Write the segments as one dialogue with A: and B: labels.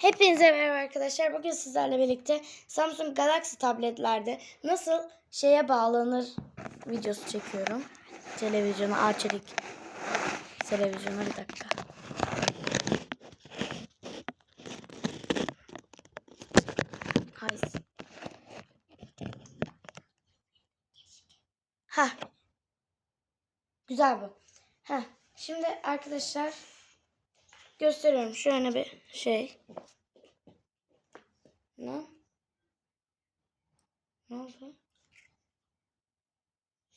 A: Hepinize merhaba arkadaşlar. Bugün sizlerle birlikte Samsung Galaxy tabletlerde nasıl şeye bağlanır videosu çekiyorum. Televizyona, Arçelik televizyona bir dakika. Hayır. Ha. Güzel bu. Ha. Şimdi arkadaşlar gösteriyorum. Şöyle bir şey. Ne? Ne oldu?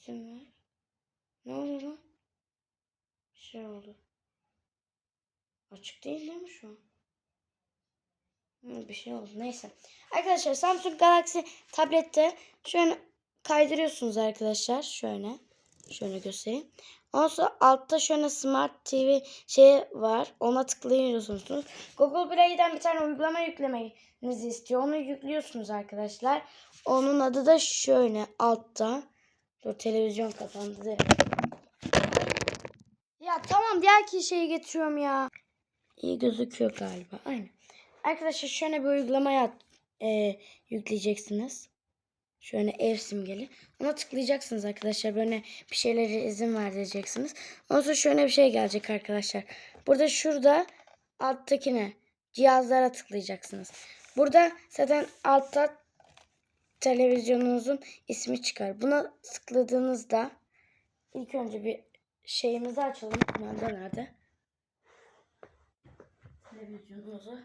A: Ver. Ne oldu lan? Bir şey oldu. Açık değil değil mi şu an? Bir şey oldu. Neyse. Arkadaşlar Samsung Galaxy tablette şöyle kaydırıyorsunuz arkadaşlar. Şöyle. Şöyle göstereyim. Ondan sonra altta şöyle Smart TV şey var. Ona tıklıyorsunuz. Google Play'den bir tane uygulama yüklemenizi istiyor. Onu yüklüyorsunuz arkadaşlar. Onun adı da şöyle altta. Dur televizyon kapandı. Ya tamam diğer ki şeyi getiriyorum ya. İyi gözüküyor galiba. Aynen. Arkadaşlar şöyle bir uygulamaya e, yükleyeceksiniz. Şöyle ev simgeli. Ona tıklayacaksınız arkadaşlar. Böyle bir şeylere izin ver diyeceksiniz. Ondan sonra şöyle bir şey gelecek arkadaşlar. Burada şurada alttakine cihazlara tıklayacaksınız. Burada zaten altta televizyonunuzun ismi çıkar. Buna tıkladığınızda ilk önce bir şeyimizi açalım. Nerede nerede? Televizyonumuzu.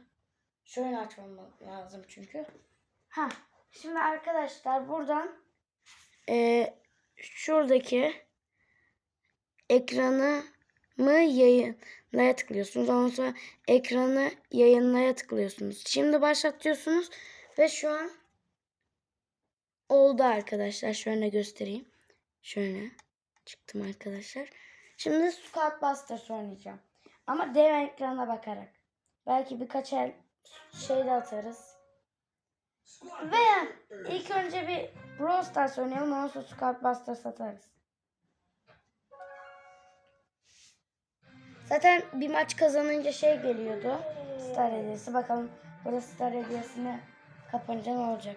A: Şöyle açmam lazım çünkü. Ha, şimdi arkadaşlar buradan eee, şuradaki ekranı mı yayınlaya tıklıyorsunuz. Ondan sonra ekranı yayınlaya tıklıyorsunuz. Şimdi başlatıyorsunuz ve şu an oldu arkadaşlar. Şöyle göstereyim. Şöyle çıktım arkadaşlar. Şimdi Scout Busters oynayacağım. Ama dev ekrana bakarak. Belki birkaç el şey de atarız. Veya ilk önce bir Brawl Stars oynayalım. Ondan sonra Scout Busters atarız. Zaten bir maç kazanınca şey geliyordu. Star hediyesi. Bakalım burada Star hediyesini kapınca ne olacak?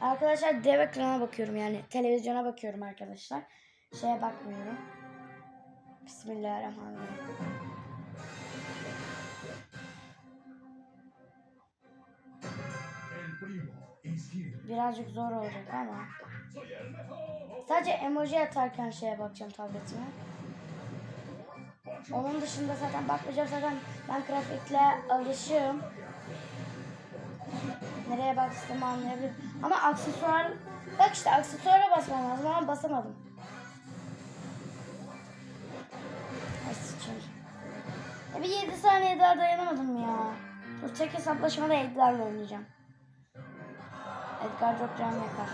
A: Arkadaşlar dev ekrana bakıyorum yani televizyona bakıyorum arkadaşlar. Şeye bakmıyorum. Bismillahirrahmanirrahim. Birazcık zor olacak ama. Sadece emoji atarken şeye bakacağım tabletime. Onun dışında zaten bakmayacağım zaten ben grafikle alışığım. Nereye baktığımı anlayabilirim. Ama aksesuar bak işte aksesuara basmam lazım ama basamadım. Ay sıçayım. Bir 7 saniye daha dayanamadım ya. Dur tek hesaplaşmada Edgar'la oynayacağım. Edgar çok can yakar.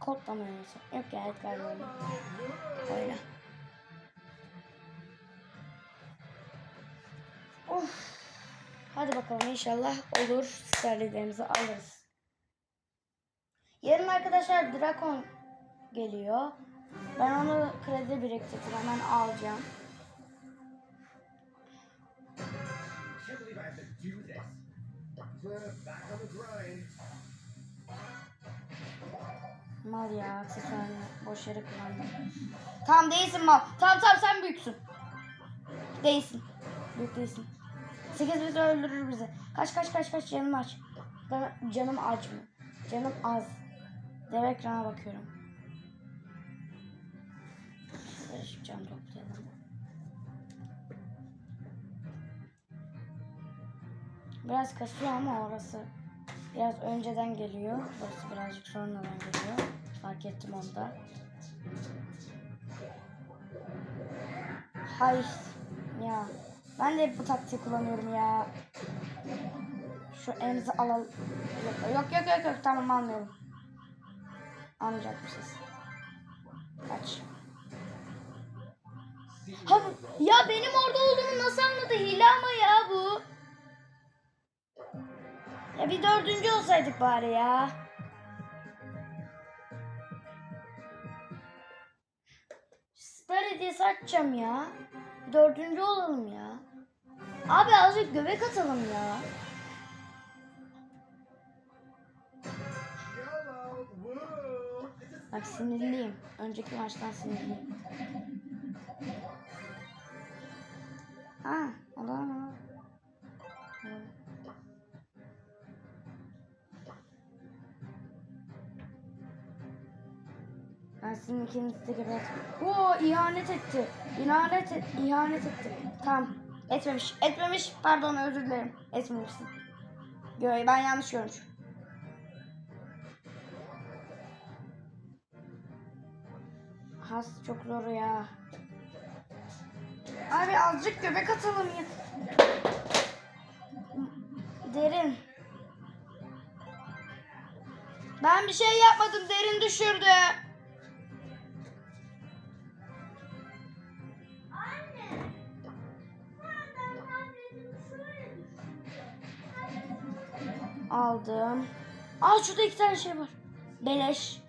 A: Kodla mı oynasam? Yok ya Edgar'la oynayayım. Oyna. Of. Hadi bakalım inşallah olur. Starliderimizi alırız. Yarın arkadaşlar Drakon geliyor. Ben onu kredi biriktirip hemen alacağım. Mal ya aksesuarını boş yere kullandım. Tamam değilsin mal. Tamam tamam sen büyüksün. Değilsin. Büyük değilsin. Sekiz bizi öldürür bizi. Kaç kaç kaç kaç canım aç. Ben, canım aç mı? Canım az. Dev ekrana bakıyorum. Karışık can Biraz kasıyor ama orası biraz önceden geliyor. Burası birazcık sonradan geliyor. Fark ettim onda. Hayır. Ya. Ben de hep bu taktiği kullanıyorum ya. Şu emzi alalım. Yok yok yok yok, yok. tamam almıyorum. Almayacakmışız. Kaç. Ha, ya benim orada olduğumu nasıl anladı? Hile ama ya bu. Ya bir dördüncü olsaydık bari ya. Star hediyesi açacağım ya. Dördüncü olalım ya. Abi azıcık göbek atalım ya. Bak sinirliyim. Önceki maçtan sinirliyim. Ha, alalım Ben sizin ikinizi de. Oo ihanet etti. İhanet et, ihanet etti. Tamam. Etmemiş. Etmemiş. Pardon özür dilerim. Etmemişsin. Yo, ben yanlış görmüşüm. Has çok zor ya. Abi azıcık göbek atalım ya. Derin. Ben bir şey yapmadım. Derin düşürdü. Aldım. Aa şurada iki tane şey var. Beleş.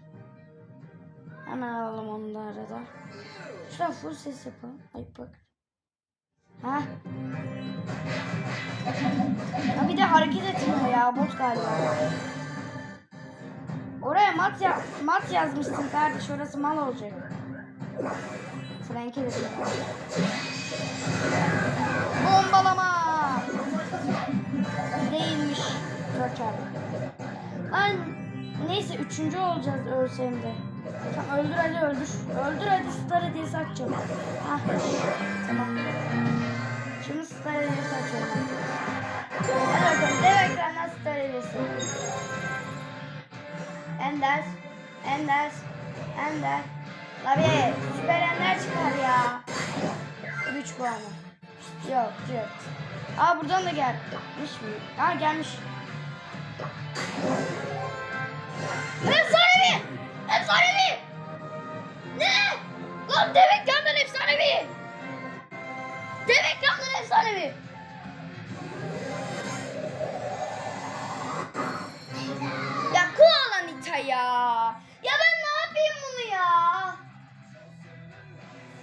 A: Hemen alalım onu da arada. Şuradan full ses yapalım. Ay bak. Ha? Ha bir de hareket etmiyor ya bot galiba. Oraya mat, ya mat yazmışsın kardeş. Orası mal olacak. Frank'e de. Bombalama. Joker. Lan neyse üçüncü olacağız ölsem de. Tamam öldür hadi öldür. Öldür hadi star hediyesi açacağım. Ah tamam. Şimdi star hediyesi açıyorum. Hadi bakalım dev ekrandan star hediyesi. Ender. Ender. Ender. Tabii süper ender çıkar ya. 3 puanı. Yok yok. Aa buradan da gelmiş mi? Aa gelmiş. Efsanevi! Efsanevi! Ne? Lan dev ekrandan efsanevi! Dev ekrandan efsanevi! Ya koala Nita ya! Ya ben ne yapayım bunu ya?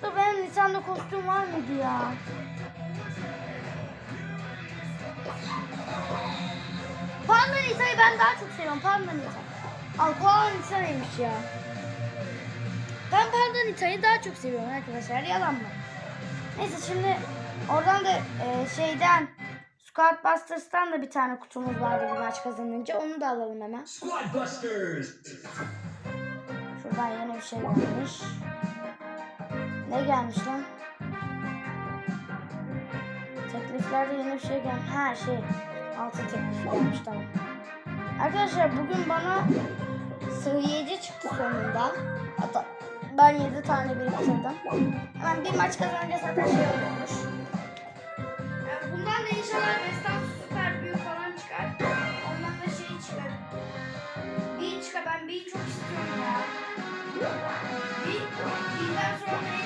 A: Dur benim Nita'mda kostüm var mıydı ya? Panda Nita'yı ben daha çok seviyorum. Panda Nita. Al Koala Nita neymiş ya? Ben Panda Nita'yı daha çok seviyorum arkadaşlar. Yalan mı? Neyse şimdi oradan da e, şeyden Squad Busters'tan da bir tane kutumuz vardı bu maç kazanınca. Onu da alalım hemen.
B: Squad Busters!
A: Şuradan yeni bir şey gelmiş. Ne gelmiş lan? Tekliflerde yeni bir şey gelmiş. Ha şey. Altı teklif gelmiş tamam. Arkadaşlar bugün bana sığıyıcı çıktı sonunda. Hatta ben 7 tane biriktirdim. Hemen bir maç kazanınca zaten şey oluyormuş. Yani bundan da inşallah destan süper büyük falan çıkar. Ondan da şey çıkar. Bir çıkar. Ben bir çok istiyorum ya. Bir, birden sonra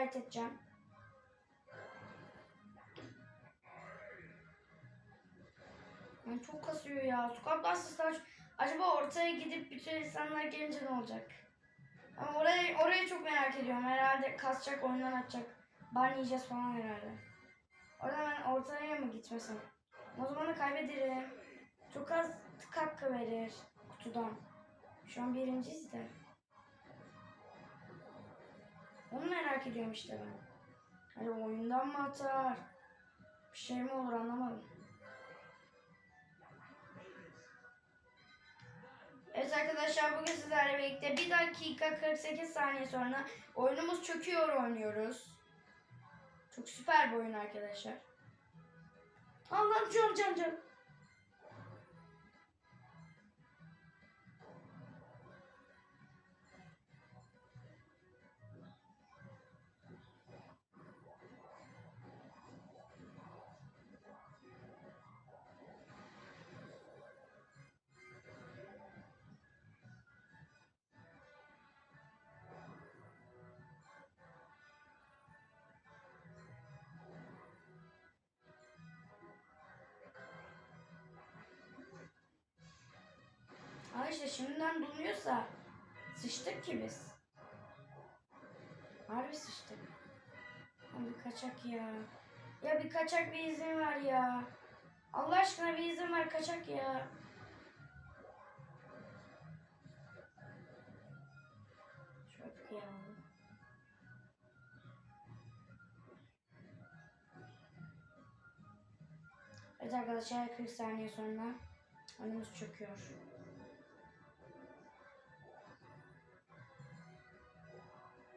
A: şikayet edeceğim. Yani çok kasıyor ya. Sokak Busters'lar acaba ortaya gidip bütün insanlar gelince ne olacak? Ama orayı, orayı çok merak ediyorum. Herhalde kasacak, oyundan atacak. Ban yiyeceğiz falan herhalde. O zaman ben ortaya mı gitmesem? O zaman da kaybederim. Çok az tık hakkı verir kutudan. Şu an birinciyiz de. Merak ediyorum işte ben. Hani oyundan mı atar? Bir şey mi olur anlamadım. Evet arkadaşlar bugün sizlerle birlikte 1 dakika 48 saniye sonra oyunumuz çöküyor oynuyoruz. Çok süper bir oyun arkadaşlar. Allah'ım can can can. Şimdiden bulunuyorsa sıçtık ki biz. Harbi sıçtık. Ya bir kaçak ya. Ya bir kaçak bir izin ver ya. Allah aşkına bir izin ver kaçak ya. Çok ya. Evet arkadaşlar 40 saniye sonra önümüz çöküyor.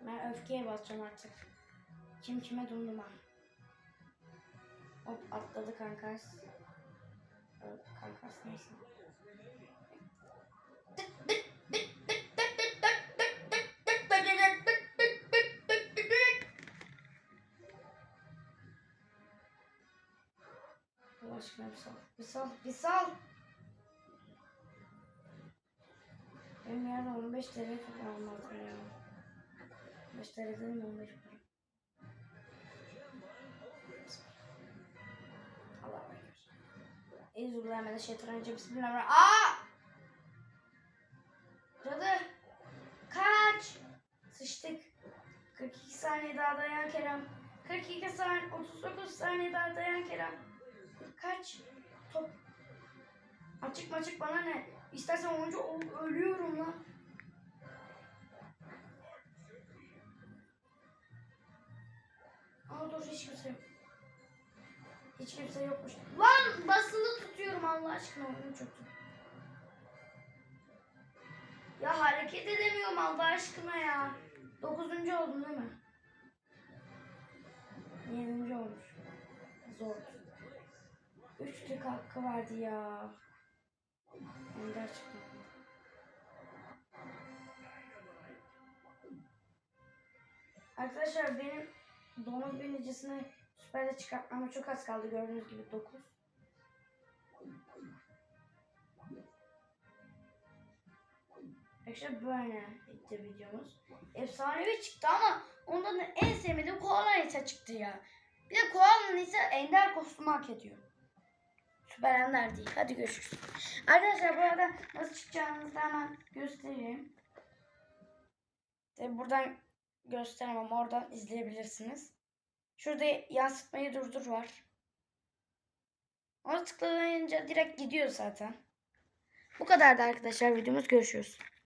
A: Ben öfkeye basacağım artık. Kim kime dumduma. Hop atladı kankas. Kankas neyse. Allah aşkına bir sal. Bir sal. Bir sal. Benim yarın 15 TL falan lazım ya. 5 TL değil mi 15 para? Allah bekler. Euzubillahimine şeytanirracim. Bismillahirrahmanirrahim. Aa! Cadı. Kaç. Sıçtık. 42 saniye daha dayan Kerem. 42 saniye, 39 saniye daha dayan Kerem. Kaç. Top. Açık maçık bana ne? İstersen oyuncu ölüyorum lan. Hiç kimse yok. Hiç kimse yokmuş. Lan basılı tutuyorum Allah aşkına oyunu çok tut. Ya hareket edemiyorum Allah aşkına ya. Dokuzuncu oldum değil mi? Yedinci olmuş. Zor. Üç tık hakkı vardı ya. Yani gerçekten. Arkadaşlar benim domuz binicisini süperde çıkartmama çok az kaldı gördüğünüz gibi 9. Arkadaşlar böyle bitti videomuz. Efsanevi çıktı ama ondan da en sevmediğim koala ise çıktı ya. Bir de koala ise ender kostümü hak ediyor. Süper ender değil. Hadi görüşürüz. Arkadaşlar bu arada nasıl çıkacağınızı hemen göstereyim. Tabi buradan gösteremem. Oradan izleyebilirsiniz. Şurada yansıtmayı durdur var. Ona tıklayınca direkt gidiyor zaten. Bu kadar da arkadaşlar videomuz. Görüşürüz.